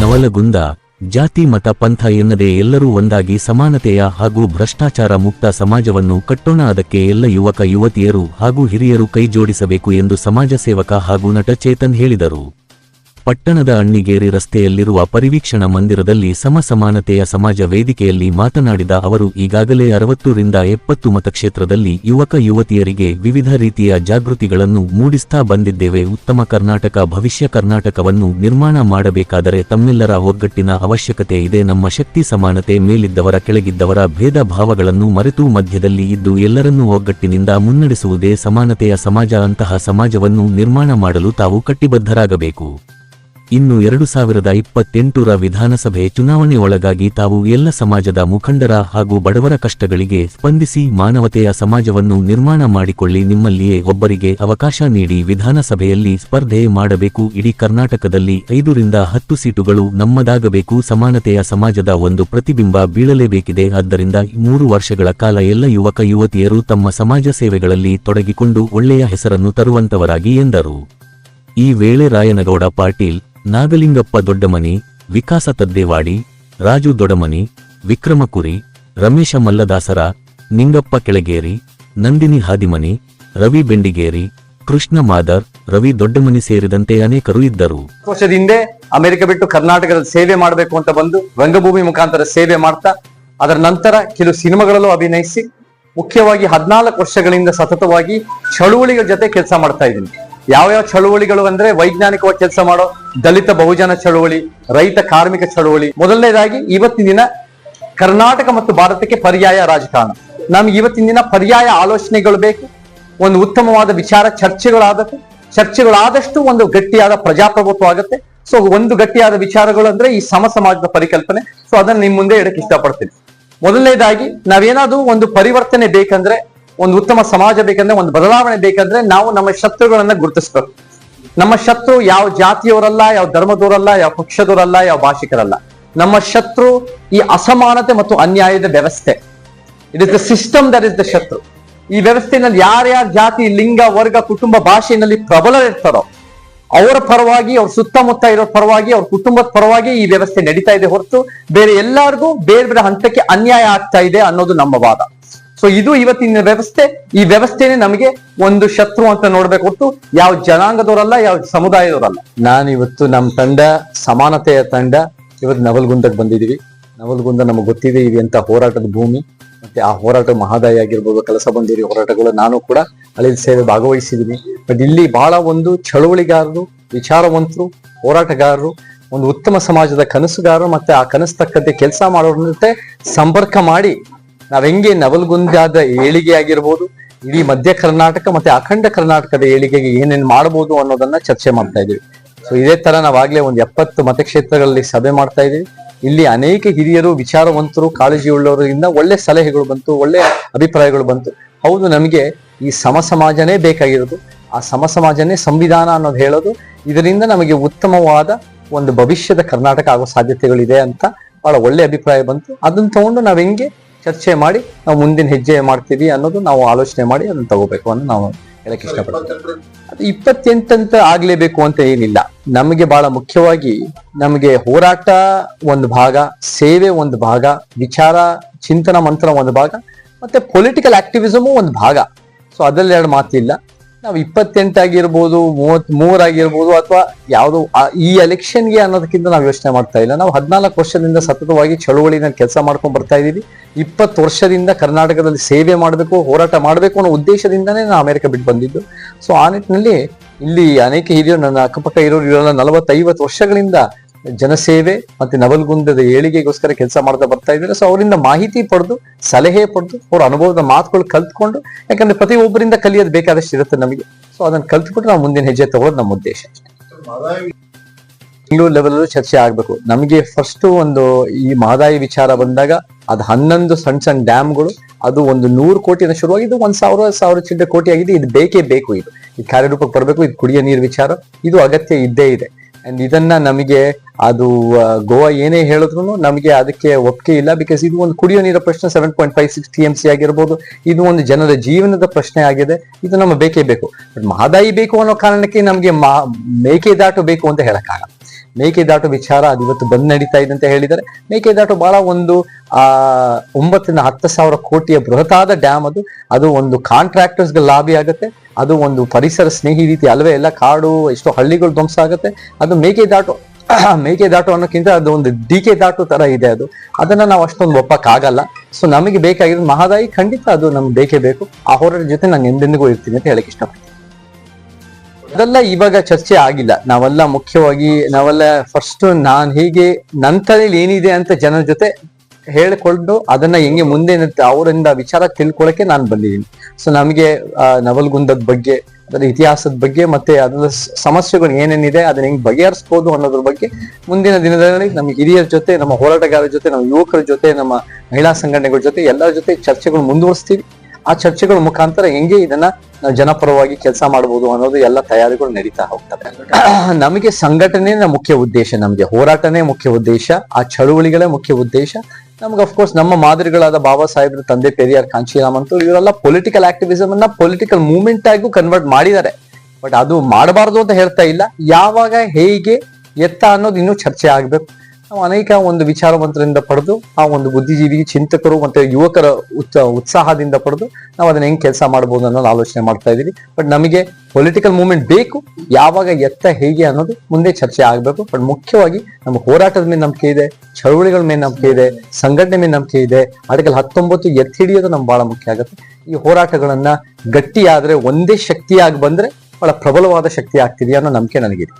ನವಲಗುಂದ, ಜಾತಿ ಮತ ಪಂಥ ಎನ್ನದೇ ಎಲ್ಲರೂ ಒಂದಾಗಿ ಸಮಾನತೆಯ ಹಾಗೂ ಭ್ರಷ್ಟಾಚಾರ ಮುಕ್ತ ಸಮಾಜವನ್ನು ಕಟ್ಟೋಣ. ಅದಕ್ಕೆ ಎಲ್ಲ ಯುವಕ, ಯುವತಿಯರು ಹಾಗೂ ಹಿರಿಯರು ಕೈಜೋಡಿಸಬೇಕು ಎಂದು ಸಮಾಜ ಸೇವಕ ಹಾಗೂ ನಟ ಚೇತನ್ ಹೇಳಿದರು. ಪಟ್ಟಣದ ಅಣ್ಣಿಗೇರಿ ರಸ್ತೆಯಲ್ಲಿರುವ ಪರಿವೀಕ್ಷಣಾ ಮಂದಿರದಲ್ಲಿ ಸಮಸಮಾನತೆಯ ಸಮಾಜ ವೇದಿಕೆಯಲ್ಲಿ ಮಾತನಾಡಿದ ಅವರು, ಈಗಾಗಲೇ ಅರವತ್ತರಿಂದ ಎಪ್ಪತ್ತು ಮತಕ್ಷೇತ್ರದಲ್ಲಿ ಯುವಕ ಯುವತಿಯರಿಗೆ ವಿವಿಧ ರೀತಿಯ ಜಾಗೃತಿಗಳನ್ನು ಮೂಡಿಸ್ತಾ ಬಂದಿದ್ದೇವೆ. ಉತ್ತಮ ಕರ್ನಾಟಕ, ಭವಿಷ್ಯ ಕರ್ನಾಟಕವನ್ನು ನಿರ್ಮಾಣ ಮಾಡಬೇಕಾದರೆ ತಮ್ಮೆಲ್ಲರ ಒಗ್ಗಟ್ಟಿನ ಅವಶ್ಯಕತೆ ಇದೆ. ನಮ್ಮ ಶಕ್ತಿ, ಸಮಾನತೆ ಮೇಲಿದ್ದವರ ಕೆಳಗಿದ್ದವರ ಭೇದ ಭಾವಗಳನ್ನು ಮರೆತು ಮಧ್ಯದಲ್ಲಿ ಇದ್ದು ಎಲ್ಲರನ್ನೂ ಒಗ್ಗಟ್ಟಿನಿಂದ ಮುನ್ನಡೆಸುವುದೇ ಸಮಾನತೆಯ ಸಮಾಜ. ಅಂತಹ ಸಮಾಜವನ್ನು ನಿರ್ಮಾಣ ಮಾಡಲು ತಾವು ಕಟ್ಟಿಬದ್ಧರಾಗಬೇಕು. ಇನ್ನು ಎರಡು ಸಾವಿರದ ಇಪ್ಪತ್ತೆಂಟರ ವಿಧಾನಸಭೆ ಚುನಾವಣೆ ಒಳಗಾಗಿ ತಾವು ಎಲ್ಲ ಸಮಾಜದ ಮುಖಂಡರ ಹಾಗೂ ಬಡವರ ಕಷ್ಟಗಳಿಗೆ ಸ್ಪಂದಿಸಿ ಮಾನವತೆಯ ಸಮಾಜವನ್ನು ನಿರ್ಮಾಣ ಮಾಡಿಕೊಳ್ಳಿ, ನಿಮ್ಮಲ್ಲಿಯೇ ಒಬ್ಬರಿಗೆ ಅವಕಾಶ ನೀಡಿ ವಿಧಾನಸಭೆಯಲ್ಲಿ ಸ್ಪರ್ಧೆ ಮಾಡಬೇಕು. ಇಡೀ ಕರ್ನಾಟಕದಲ್ಲಿ ಐದರಿಂದ ಹತ್ತು ಸೀಟುಗಳು ನಮ್ಮದಾಗಬೇಕು. ಸಮಾನತೆಯ ಸಮಾಜದ ಒಂದು ಪ್ರತಿಬಿಂಬ ಬೀಳಲೇಬೇಕಿದೆ. ಆದ್ದರಿಂದ ಮೂರು ವರ್ಷಗಳ ಕಾಲ ಎಲ್ಲ ಯುವಕ, ಯುವತಿಯರು ತಮ್ಮ ಸಮಾಜ ಸೇವೆಗಳಲ್ಲಿ ತೊಡಗಿಕೊಂಡು ಒಳ್ಳೆಯ ಹೆಸರನ್ನು ತರುವಂತವರಾಗಿ ಎಂದರು. ಈ ವೇಳೆ ರಾಯನಗೌಡ ಪಾಟೀಲ್ ನಾಗಲಿಂಗಪ್ಪ ದೊಡ್ಡಮನಿ, ವಿಕಾಸ ತದ್ದೇವಾಡಿ, ರಾಜು ದೊಡಮನಿ ವಿಕ್ರಮಕುರಿ, ರಮೇಶ ಮಲ್ಲದಾಸರ, ನಿಂಗಪ್ಪ ಕೆಳಗೇರಿ, ನಂದಿನಿ ಹಾದಿಮನಿ, ರವಿ ಬೆಂಡಿಗೇರಿ, ಕೃಷ್ಣ ಮಾದರ್, ರವಿ ದೊಡ್ಡಮನಿ ಸೇರಿದಂತೆ ಅನೇಕರು ಇದ್ದರು. ವರ್ಷದ ಹಿಂದೆ ಅಮೆರಿಕ ಬಿಟ್ಟು ಕರ್ನಾಟಕದ ಸೇವೆ ಮಾಡಬೇಕು ಅಂತ ಬಂದು ರಂಗಭೂಮಿ ಮುಖಾಂತರ ಸೇವೆ ಮಾಡ್ತಾ, ಅದರ ನಂತರ ಕೆಲವು ಸಿನಿಮಾಗಳಲ್ಲೂ ಅಭಿನಯಿಸಿ, ಮುಖ್ಯವಾಗಿ ಹದಿನಾಲ್ಕು ವರ್ಷಗಳಿಂದ ಸತತವಾಗಿ ಚಳುವಳಿಗಳ ಜೊತೆ ಕೆಲಸ ಮಾಡ್ತಾ ಇದ್ದೀನಿ. ಯಾವ್ಯಾವ ಚಳುವಳಿಗಳು ಅಂದ್ರೆ ವೈಜ್ಞಾನಿಕವಾಗಿ ಕೆಲಸ ಮಾಡೋ ದಲಿತ ಬಹುಜನ ಚಳುವಳಿ, ರೈತ ಕಾರ್ಮಿಕ ಚಳುವಳಿ. ಮೊದಲನೇದಾಗಿ ಇವತ್ತಿನ ದಿನ ಕರ್ನಾಟಕ ಮತ್ತು ಭಾರತಕ್ಕೆ ಪರ್ಯಾಯ ರಾಜಕಾರಣ. ನಮ್ಗೆ ಇವತ್ತಿನ ದಿನ ಪರ್ಯಾಯ ಆಲೋಚನೆಗಳು ಬೇಕು, ಒಂದು ಉತ್ತಮವಾದ ವಿಚಾರ ಚರ್ಚೆಗಳಾದಕ್ಕೆ ಚರ್ಚೆಗಳಾದಷ್ಟು ಒಂದು ಗಟ್ಟಿಯಾದ ಪ್ರಜಾಪ್ರಭುತ್ವ ಆಗುತ್ತೆ. ಸೊ ಒಂದು ಗಟ್ಟಿಯಾದ ವಿಚಾರಗಳು ಅಂದ್ರೆ ಈ ಸಮ ಸಮಾಜದ ಪರಿಕಲ್ಪನೆ. ಸೊ ಅದನ್ನ ನಿಮ್ ಮುಂದೆ ಇಡಕ್ಕೆ ಇಷ್ಟಪಡ್ತೀನಿ. ಮೊದಲನೇದಾಗಿ ನಾವೇನಾದ್ರೂ ಒಂದು ಪರಿವರ್ತನೆ ಬೇಕಂದ್ರೆ, ಒಂದು ಉತ್ತಮ ಸಮಾಜ ಬೇಕಂದ್ರೆ, ಒಂದು ಬದಲಾವಣೆ ಬೇಕಂದ್ರೆ ನಾವು ನಮ್ಮ ಶತ್ರುಗಳನ್ನ ಗುರುತಿಸ್ಬೇಕು. ನಮ್ಮ ಶತ್ರು ಯಾವ ಜಾತಿಯವರಲ್ಲ, ಯಾವ ಧರ್ಮದವರಲ್ಲ, ಯಾವ ಪಕ್ಷದವರಲ್ಲ, ಯಾವ ಭಾಷಿಕರಲ್ಲ. ನಮ್ಮ ಶತ್ರು ಈ ಅಸಮಾನತೆ ಮತ್ತು ಅನ್ಯಾಯದ ವ್ಯವಸ್ಥೆ. It is the system that is the ಶತ್ರು. ಈ ವ್ಯವಸ್ಥೆನಲ್ಲಿ ಯಾರ್ಯಾರ ಜಾತಿ, ಲಿಂಗ, ವರ್ಗ, ಕುಟುಂಬ ಭಾಷೆಯಲ್ಲಿ ಪ್ರಬಲರಿರ್ತಾರೋ ಅವರ ಪರವಾಗಿ, ಅವ್ರ ಸುತ್ತಮುತ್ತ ಇರೋ ಪರವಾಗಿ, ಅವ್ರ ಕುಟುಂಬದ ಪರವಾಗಿ ಈ ವ್ಯವಸ್ಥೆ ನಡೀತಾ ಇದೆ ಹೊರತು ಬೇರೆ ಎಲ್ಲರಿಗೂ ಬೇರೆ ಬೇರೆ ಹಂತಕ್ಕೆ ಅನ್ಯಾಯ ಆಗ್ತಾ ಇದೆ ಅನ್ನೋದು ನಮ್ಮ ವಾದ. ಸೊ ಇದು ಇವತ್ತಿನ ವ್ಯವಸ್ಥೆ. ಈ ವ್ಯವಸ್ಥೆನೆ ನಮಗೆ ಒಂದು ಶತ್ರು ಅಂತ ನೋಡ್ಬೇಕು ಹೊರತು ಯಾವ ಜನಾಂಗದವರಲ್ಲ, ಯಾವ ಸಮುದಾಯದವರಲ್ಲ. ನಾನು ಇವತ್ತು ನಮ್ಮ ತಂಡ, ಸಮಾನತೆಯ ತಂಡ, ಇವತ್ತು ನವಲ್ಗುಂದಕ್ಕೆ ಬಂದಿದೀವಿ ನವಲ್ಗುಂದ ನಮಗೆ ಗೊತ್ತಿದೆ, ಇದು ಎಂತ ಹೋರಾಟದ ಭೂಮಿ. ಮತ್ತೆ ಆ ಹೋರಾಟ ಮಹಾದಾಯಿ ಆಗಿರ್ಬೋದು, ಕೆಲಸ ಬಂದಿರಿ ಹೋರಾಟಗಳು ನಾನು ಕೂಡ ಅಲ್ಲಿ ಸೇವೆ ಭಾಗವಹಿಸಿದ್ದೀನಿ. ಬಟ್ ಇಲ್ಲಿ ಬಹಳ ಒಂದು ಚಳುವಳಿಗಾರರು, ವಿಚಾರವಂತರು, ಹೋರಾಟಗಾರರು, ಒಂದು ಉತ್ತಮ ಸಮಾಜದ ಕನಸುಗಾರರು, ಮತ್ತೆ ಆ ಕನಸು ತಕ್ಕಂತೆ ಕೆಲಸ ಮಾಡೋರ ಸಂಪರ್ಕ ಮಾಡಿ ನಾವ್ ಹೆಂಗೆ ನವಲ್ಗುಂದಾದ ಏಳಿಗೆ ಆಗಿರ್ಬೋದು, ಇಡೀ ಮಧ್ಯ ಕರ್ನಾಟಕ ಮತ್ತೆ ಅಖಂಡ ಕರ್ನಾಟಕದ ಏಳಿಗೆಗೆ ಏನೇನ್ ಮಾಡಬಹುದು ಅನ್ನೋದನ್ನ ಚರ್ಚೆ ಮಾಡ್ತಾ ಇದೀವಿ ಸೊ ಇದೇ ತರ ನಾವಾಗ್ಲೇ ಒಂದ್ ಎಪ್ಪತ್ತು ಮತಕ್ಷೇತ್ರಗಳಲ್ಲಿ ಸಭೆ ಮಾಡ್ತಾ ಇದೀವಿ ಇಲ್ಲಿ ಅನೇಕ ಹಿರಿಯರು, ವಿಚಾರವಂತರು ಕಾಳಜಿ ಉಳ್ಳವರಿಂದ ಒಳ್ಳೆ ಸಲಹೆಗಳು ಬಂತು, ಒಳ್ಳೆ ಅಭಿಪ್ರಾಯಗಳು ಬಂತು. ಹೌದು, ನಮಗೆ ಈ ಸಮ ಸಮಾಜನೇ ಬೇಕಾಗಿರೋದು. ಆ ಸಮ ಸಮಾಜನೇ ಸಂವಿಧಾನ ಅನ್ನೋದು ಹೇಳೋದು, ಇದರಿಂದ ನಮಗೆ ಉತ್ತಮವಾದ ಒಂದು ಭವಿಷ್ಯದ ಕರ್ನಾಟಕ ಆಗೋ ಸಾಧ್ಯತೆಗಳಿದೆ ಅಂತ ಬಹಳ ಒಳ್ಳೆ ಅಭಿಪ್ರಾಯ ಬಂತು. ಅದನ್ನ ತಗೊಂಡು ನಾವ್ ಹೆಂಗೆ ಚರ್ಚೆ ಮಾಡಿ ನಾವು ಮುಂದಿನ ಹೆಜ್ಜೆ ಮಾಡ್ತೀವಿ ಅನ್ನೋದು ನಾವು ಆಲೋಚನೆ ಮಾಡಿ ಅದನ್ನ ತಗೋಬೇಕು ಅಂತ ನಾವು ಹೇಳಕ್ ಇಷ್ಟಪಡ್ತೀವಿ. ಅದು ಇಪ್ಪತ್ತೆಂಟಂತ ಆಗ್ಲೇಬೇಕು ಅಂತ ಏನಿಲ್ಲ. ನಮಗೆ ಬಹಳ ಮುಖ್ಯವಾಗಿ ನಮಗೆ ಹೋರಾಟ ಒಂದು ಭಾಗ ಸೇವೆ ಒಂದು ಭಾಗ ವಿಚಾರ ಚಿಂತನ ಮಂತ್ರ ಒಂದು ಭಾಗ ಮತ್ತೆ ಪೊಲಿಟಿಕಲ್ ಆಕ್ಟಿವಿಸಮು ಒಂದು ಭಾಗ. ಸೊ ಅದ್ರಲ್ಲಿ ಎರಡು ಮಾತಿಲ್ಲ. ನಾವು ಇಪ್ಪತ್ತೆಂಟಾಗಿರ್ಬೋದು ಮೂವತ್ ಮೂರಾಗಿರ್ಬೋದು ಅಥವಾ ಯಾವುದು ಈ ಎಲೆಕ್ಷನ್ಗೆ ಅನ್ನೋದಕ್ಕಿಂತ ನಾವು ಯೋಚನೆ ಮಾಡ್ತಾ ಇಲ್ಲ. ನಾವು ಹದಿನಾಲ್ಕು ವರ್ಷದಿಂದ ಸತತವಾಗಿ ಚಳುವಳಿನ ಕೆಲಸ ಮಾಡ್ಕೊಂಡು ಬರ್ತಾ ಇದ್ದೀವಿ ಇಪ್ಪತ್ತು ವರ್ಷದಿಂದ ಕರ್ನಾಟಕದಲ್ಲಿ ಸೇವೆ ಮಾಡಬೇಕು, ಹೋರಾಟ ಮಾಡಬೇಕು ಅನ್ನೋ ಉದ್ದೇಶದಿಂದನೇ ನಾನು ಅಮೆರಿಕ ಬಿಟ್ಟು ಬಂದಿದ್ದು. ಸೊ ಆ ನಿಟ್ಟಿನಲ್ಲಿ ಇಲ್ಲಿ ಅನೇಕ ಹಿರಿಯರು, ನನ್ನ ಅಕ್ಕಪಕ್ಕ ಇರೋರು ಇರೋಲ್ಲ ನಲವತ್ತೈವತ್ತು ವರ್ಷಗಳಿಂದ ಜನಸೇವೆ ಮತ್ತೆ ನವಲ್ಗುಂದದ ಏಳಿಗೆಗೋಸ್ಕರ ಕೆಲಸ ಮಾಡ್ತಾ ಬರ್ತಾ ಇದ್ದಾರೆ. ಸೊ ಅವರಿಂದ ಮಾಹಿತಿ ಪಡೆದು, ಸಲಹೆ ಪಡೆದು, ಅವ್ರ ಅನುಭವದ ಮಾತುಗಳು ಕಲ್ತ್ಕೊಂಡು, ಯಾಕಂದ್ರೆ ಪ್ರತಿ ಒಬ್ಬರಿಂದ ಕಲಿಯೋದು ಬೇಕಾದಷ್ಟು ಇರುತ್ತೆ ನಮಗೆ. ಸೊ ಅದನ್ನ ಕಲ್ತ್ಬಿಟ್ಟು ನಾವು ಮುಂದಿನ ಹೆಜ್ಜೆ ತಗೊಳ್ಳೋದು ನಮ್ಮ ಉದ್ದೇಶ ಬೆಂಗಳೂರು ಲೆವೆಲ್ ಚರ್ಚೆ ಆಗ್ಬೇಕು. ನಮಗೆ ಫಸ್ಟ್ ಒಂದು ಈ ಮಹದಾಯಿ ವಿಚಾರ ಬಂದಾಗ, ಅದು ಹನ್ನೊಂದು ಸಣ್ಣ ಸಣ್ಣ ಡ್ಯಾಮ್ಗಳು, ಅದು ಒಂದು ನೂರು ಕೋಟಿನ ಶುರುವಾಗಿದ್ದು ಒಂದ್ ಸಾವಿರ ಸಾವಿರ ಚಿಲ್ಲರೆ ಕೋಟಿ ಆಗಿದೆ ಇದು ಬೇಕೇ ಬೇಕು ಇದು. ಇದು ಕಾರ್ಯರೂಪಕ್ಕೆ ಬರಬೇಕು, ಇದು ಕುಡಿಯೋ ನೀರು ವಿಚಾರ. ಇದು ಅಗತ್ಯ ಇದ್ದೇ ಇದೆ. ಅಂಡ್ ಇದನ್ನ ನಮಗೆ ಅದು ಗೋವಾ ಏನೇ ಹೇಳಿದ್ರು ನಮಗೆ ಅದಕ್ಕೆ ಒಪ್ಪಿಗೆ ಇಲ್ಲ ಬಿಕಾಸ್ ಇದು ಒಂದು ಕುಡಿಯೋ ನೀರ ಪ್ರಶ್ನೆ seven point five six T M C ಆಗಿರ್ಬೋದು. ಇದು ಒಂದು ಜನರ ಜೀವನದ ಪ್ರಶ್ನೆ ಆಗಿದೆ. ಇದು ನಮ್ಮ ಬೇಕೇ ಬೇಕು. ಬಟ್ ಮಹದಾಯಿ ಬೇಕು ಅನ್ನೋ ಕಾರಣಕ್ಕೆ ನಮಗೆ ಮೇಕೆದಾಟು ಬೇಕು ಅಂತ ಹೇಳಕ್ಕಾಗಲ್ಲ. ಮೇಕೆದಾಟು ವಿಚಾರ ಅದು ಇವತ್ತು ಬಂದ್ ನಡೀತಾ ಇದೆ ಅಂತ ಹೇಳಿದರೆ ಮೇಕೆದಾಟು ಬಹಳ ಒಂದು, ಆ, ಒಂಬತ್ತರಿಂದ ಹತ್ತು ಸಾವಿರ ಕೋಟಿಯ ಬೃಹತಾದ ಡ್ಯಾಮ್ ಅದು. ಅದು ಒಂದು ಕಾಂಟ್ರಾಕ್ಟರ್ಸ್ಗೆ ಲಾಭಿ ಆಗುತ್ತೆ. ಅದು ಒಂದು ಪರಿಸರ ಸ್ನೇಹಿ ರೀತಿ ಅಲ್ವೇ ಎಲ್ಲ ಕಾಡು, ಎಷ್ಟೋ ಹಳ್ಳಿಗಳು ಧ್ವಂಸ ಆಗುತ್ತೆ. ಅದು ಮೇಕೆದಾಟು ಮೇಕೆದಾಟು ಅನ್ನೋಕ್ಕಿಂತ ಅದು ಒಂದು ಡಿಕೆ ದಾಟು ತರ ಇದೆ ಅದು. ಅದನ್ನ ನಾವು ಅಷ್ಟೊಂದು ಒಪ್ಪಕ್ಕಾಗಲ್ಲ ಸೊ ನಮಗೆ ಬೇಕಾಗಿರೋದು ಮಹದಾಯಿ ಖಂಡಿತ ಅದು ನಮ್ಗೆ ಬೇಕೇ ಬೇಕು. ಆ ಹೋರಾಟದ ಜೊತೆ ನಾನು ಎಂದೆಂದಿಗೂ ಇರ್ತೀನಿ ಅಂತ ಹೇಳಕ್ ಇಷ್ಟಪಡ್ತೀನಿ. ಅದೆಲ್ಲ ಇವಾಗ ಚರ್ಚೆ ಆಗಿಲ್ಲ. ನಾವೆಲ್ಲ ಮುಖ್ಯವಾಗಿ, ನಾವೆಲ್ಲ ಫಸ್ಟ್ ನಾನ್ ಹೀಗೆ ನನ್ನ ತಲೆಯಲ್ಲಿ ಏನಿದೆ ಅಂತ ಜನರ ಜೊತೆ ಹೇಳಿಕೊಂಡು ಅದನ್ನ ಹೆಂಗೆ ಮುಂದೆ ಅವರಿಂದ ವಿಚಾರ ತಿಳ್ಕೊಳಕ್ಕೆ ನಾನು ಬಂದಿದ್ದೀನಿ. ಸೊ ನಮಗೆ ನವಲ್ಗುಂದದ ಬಗ್ಗೆ, ಅದರ ಇತಿಹಾಸದ ಬಗ್ಗೆ ಮತ್ತೆ ಅದರ ಸಮಸ್ಯೆಗಳು ಏನೇನಿದೆ ಅದನ್ನ ಹೆಂಗ್ ಬಗೆಹರಿಸಬಹುದು ಅನ್ನೋದ್ರ ಬಗ್ಗೆ ಮುಂದಿನ ದಿನದಲ್ಲಿ ನಮ್ಮ ಹಿರಿಯರ ಜೊತೆ, ನಮ್ಮ ಹೋರಾಟಗಾರರ ಜೊತೆ, ನಮ್ಮ ಯುವಕರ ಜೊತೆ, ನಮ್ಮ ಮಹಿಳಾ ಸಂಘಟನೆಗಳ ಜೊತೆ ಎಲ್ಲರ ಜೊತೆ ಚರ್ಚೆಗಳು ಮುಂದುವರಿಸ್ತೀವಿ. ಆ ಚರ್ಚೆಗಳ ಮುಖಾಂತರ ಹೆಂಗೆ ಇದನ್ನ ಜನಪರವಾಗಿ ಕೆಲಸ ಮಾಡಬಹುದು ಅನ್ನೋದು ಎಲ್ಲ ತಯಾರಿಗಳು ನಡೀತಾ ಹೋಗ್ತವೆ. ನಮಗೆ ಸಂಘಟನೆ ಮುಖ್ಯ ಉದ್ದೇಶ, ನಮಗೆ ಹೋರಾಟನೇ ಮುಖ್ಯ ಉದ್ದೇಶ, ಆ ಚಳುವಳಿಗಳೇ ಮುಖ್ಯ ಉದ್ದೇಶ. ನಮ್ಗೆ ಅಫ್ಕೋರ್ಸ್ ನಮ್ಮ ಮಾದರಿಗಳಾದ ಬಾಬಾ ಸಾಹೇಬ್ರ, ತಂದೆ ಪೆರಿಯಾರ್, ಕಾಂಚೀರಾಮ್ ಅಂತೂ ಇವರೆಲ್ಲ ಪೊಲಿಟಿಕಲ್ ಆಕ್ಟಿವಿಸಮ್ ಅನ್ನ ಪೊಲಿಟಿಕಲ್ ಮೂವ್ಮೆಂಟ್ ಆಗಿ ಕನ್ವರ್ಟ್ ಮಾಡಿದ್ದಾರೆ. ಬಟ್ ಅದು ಮಾಡಬಾರ್ದು ಅಂತ ಹೇಳ್ತಾ ಇಲ್ಲ. ಯಾವಾಗ ಹೇಗೆ ಎತ್ತ ಅನ್ನೋದು ಇನ್ನೂ ಚರ್ಚೆ ಆಗ್ಬೇಕು. ನಾವು ಅನೇಕ ಒಂದು ವಿಚಾರವಂತರಿಂದ ಪಡೆದು ಆ ಒಂದು ಬುದ್ಧಿಜೀವಿ ಚಿಂತಕರು ಮತ್ತೆ ಯುವಕರ ಉತ್ಸ, ಉತ್ಸಾಹದಿಂದ ಪಡೆದು ನಾವು ಅದನ್ನ ಹೆಂಗ್ ಕೆಲಸ ಮಾಡಬಹುದು ಅನ್ನೋದು ಆಲೋಚನೆ ಮಾಡ್ತಾ ಇದೀವಿ ಬಟ್ ನಮಗೆ ಪೊಲಿಟಿಕಲ್ ಮೂವ್ಮೆಂಟ್ ಬೇಕು, ಯಾವಾಗ ಎತ್ತ ಹೇಗೆ ಅನ್ನೋದು ಮುಂದೆ ಚರ್ಚೆ ಆಗ್ಬೇಕು. ಬಟ್ ಮುಖ್ಯವಾಗಿ ನಮ್ಮ ಹೋರಾಟದ ಮೇಲೆ ನಂಬಿಕೆ ಇದೆ, ಚಳುವಳಿಗಳ ಮೇಲೆ ನಂಬಿಕೆ ಇದೆ, ಸಂಘಟನೆ ಮೇಲೆ ನಂಬಿಕೆ ಇದೆ. ಆರ್ಟಿಕಲ್ ಹತ್ತೊಂಬತ್ತು ಎತ್ತಿ ಹಿಡಿಯೋದು ನಮ್ಗೆ ಬಹಳ ಮುಖ್ಯ ಆಗುತ್ತೆ. ಈ ಹೋರಾಟಗಳನ್ನ ಗಟ್ಟಿಯಾದ್ರೆ, ಒಂದೇ ಶಕ್ತಿಯಾಗಿ ಬಂದ್ರೆ ಬಹಳ ಪ್ರಬಲವಾದ ಶಕ್ತಿ ಆಗ್ತಿದೆಯಾ ಅನ್ನೋ ನಂಬಿಕೆ ನನಗಿದೆ.